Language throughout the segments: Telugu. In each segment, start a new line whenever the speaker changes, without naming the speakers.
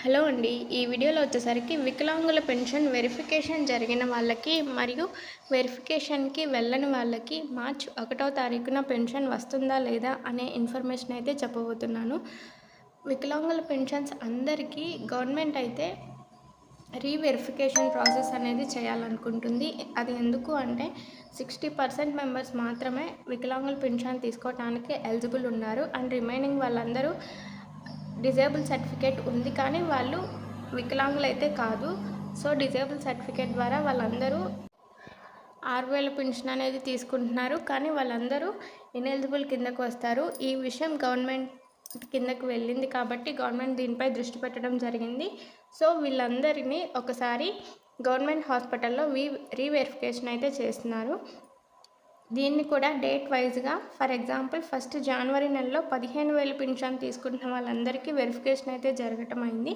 హలో అండి. ఈ వీడియోలో వచ్చేసరికి వికలాంగుల పెన్షన్ వెరిఫికేషన్ జరిగిన వాళ్ళకి మరియు వెరిఫికేషన్కి వెళ్ళని వాళ్ళకి మార్చ్ ఒకటో తారీఖున పెన్షన్ వస్తుందా లేదా అనే ఇన్ఫర్మేషన్ అయితే చెప్పబోతున్నాను. వికలాంగుల పెన్షన్స్ అందరికీ గవర్నమెంట్ అయితే రీవెరిఫికేషన్ ప్రాసెస్ అనేది చేయాలనుకుంటుంది. అది ఎందుకు అంటే సిక్స్టీ పర్సెంట్ మెంబర్స్ మాత్రమే వికలాంగుల పెన్షన్ తీసుకోవడానికి ఎలిజిబుల్ ఉన్నారు. అండ్ రిమైనింగ్ వాళ్ళందరూ డిజేబుల్ సర్టిఫికేట్ ఉంది కానీ వాళ్ళు వికలాంగులు అయితే కాదు. సో డిజేబుల్ సర్టిఫికేట్ ద్వారా వాళ్ళందరూ ఆరు వేల పెన్షన్ అనేది తీసుకుంటున్నారు. కానీ వాళ్ళందరూ ఇనెలిజిబుల్ కిందకు వస్తారు. ఈ విషయం గవర్నమెంట్ కిందకు వెళ్ళింది కాబట్టి గవర్నమెంట్ దీనిపై దృష్టి పెట్టడం జరిగింది. సో వీళ్ళందరినీ ఒకసారి గవర్నమెంట్ హాస్పిటల్లో వీ రీవెరిఫికేషన్ అయితే చేస్తున్నారు. దీన్ని కూడా డేట్ వైజ్గా ఫర్ ఎగ్జాంపుల్ ఫస్ట్ జనవరి నెలలో పదిహేను వేలు పింఛన్ తీసుకుంటున్న వాళ్ళందరికీ వెరిఫికేషన్ అయితే జరగటం అయింది.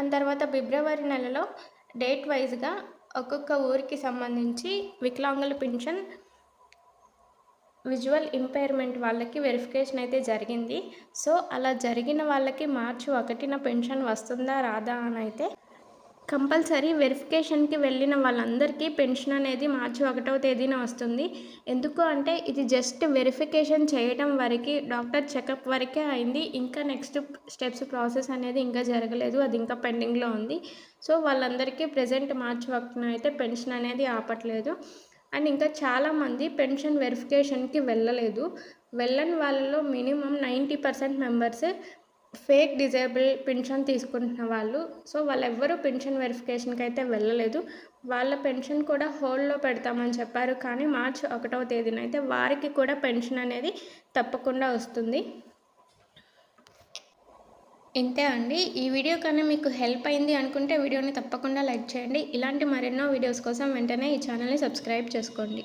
ఆ తర్వాత ఫిబ్రవరి నెలలో డేట్ వైజ్గా ఒక్కొక్క ఊరికి సంబంధించి వికలాంగుల పింఛన్ విజువల్ ఇంపైర్మెంట్ వాళ్ళకి వెరిఫికేషన్ అయితే జరిగింది. సో అలా జరిగిన వాళ్ళకి మార్చి ఒకటిన పెన్షన్ వస్తుందా రాదా అని అయితే కంపల్సరీ వెరిఫికేషన్కి వెళ్ళిన వాళ్ళందరికీ పెన్షన్ అనేది మార్చి ఒకటవ తేదీన వస్తుంది. ఎందుకు అంటే ఇది జస్ట్ వెరిఫికేషన్ చేయడం వరకు డాక్టర్ చెకప్ వరకే అయింది. ఇంకా నెక్స్ట్ స్టెప్స్ ప్రాసెస్ అనేది ఇంకా జరగలేదు. అది ఇంకా పెండింగ్లో ఉంది. సో వాళ్ళందరికీ ప్రజెంట్ మార్చి ఒకటిన అయితే పెన్షన్ అనేది ఆపట్లేదు. అండ్ ఇంకా చాలామంది పెన్షన్ వెరిఫికేషన్కి వెళ్ళలేదు. వెళ్ళని వాళ్ళలో minimum ninety percent members fake disable pension తీసుకుంటున్న వాళ్ళు సో వాళ్ళెవ్వరూ పెన్షన్ వెరిఫికేషన్కి అయితే వెళ్ళలేదు. వాళ్ళ పెన్షన్ కూడా హోల్డ్లో పెడతామని చెప్పారు కానీ మార్చ్ ఒకటవ తేదీన అయితే వారికి కూడా పెన్షన్ అనేది తప్పకుండా వస్తుంది. ఇంతే అండి. ఈ వీడియో కానీ మీకు హెల్ప్ అయింది అనుకుంటే వీడియోని తప్పకుండా లైక్ చేయండి. ఇలాంటి మరెన్నో వీడియోస్ కోసం వెంటనే ఈ ఛానల్ని సబ్స్క్రైబ్ చేసుకోండి.